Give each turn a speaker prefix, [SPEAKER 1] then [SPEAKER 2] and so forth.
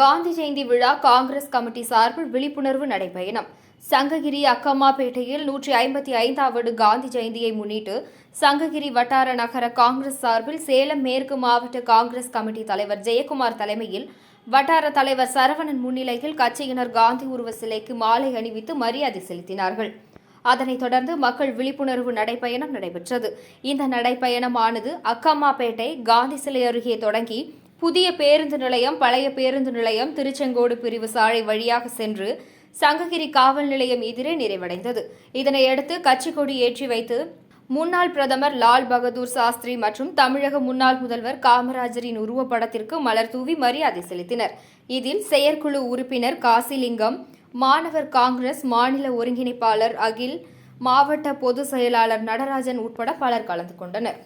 [SPEAKER 1] காந்தி ஜெயந்தி விழா காங்கிரஸ் கமிட்டி சார்பில் விழிப்புணர்வு நடைபயணம். சங்ககிரி அக்கம்மாபேட்டையில் நூற்றி ஐம்பத்தி ஐந்தாவது காந்தி ஜெயந்தியை முன்னிட்டு சங்ககிரி வட்டார நகர காங்கிரஸ் சார்பில் சேலம் மேற்கு மாவட்ட காங்கிரஸ் கமிட்டி தலைவர் ஜெயக்குமார் தலைமையில் வட்டார தலைவர் சரவணன் முன்னிலையில் கட்சியினர் காந்தி உருவ சிலைக்கு மாலை அணிவித்து மரியாதை செலுத்தினார்கள். அதனைத் தொடர்ந்து மக்கள் விழிப்புணர்வு நடைபயணம் நடைபெற்றது. இந்த நடைபயணமானது அக்கம்மாபேட்டை காந்தி சிலை அருகே தொடங்கி புதிய பேருந்து நிலையம் பழைய பேருந்து நிலையம் திருச்செங்கோடு பிரிவு சாலை வழியாக சென்று சங்ககிரி காவல் நிலையம் எதிரே நிறைவடைந்தது. இதனையடுத்து கட்சி கொடி ஏற்றி வைத்து முன்னாள் பிரதமர் லால் பகதூர் சாஸ்திரி மற்றும் தமிழக முன்னாள் முதல்வர் காமராஜரின் உருவப்படத்திற்கு மலர் தூவி மரியாதை செலுத்தினர். இதில் செயற்குழு உறுப்பினர் காசிலிங்கம் மாணவர் காங்கிரஸ் மாநில ஒருங்கிணைப்பாளர் அகில் மாவட்ட பொதுச் செயலாளர் நடராஜன் உட்பட பலர் கலந்து கொண்டனர்.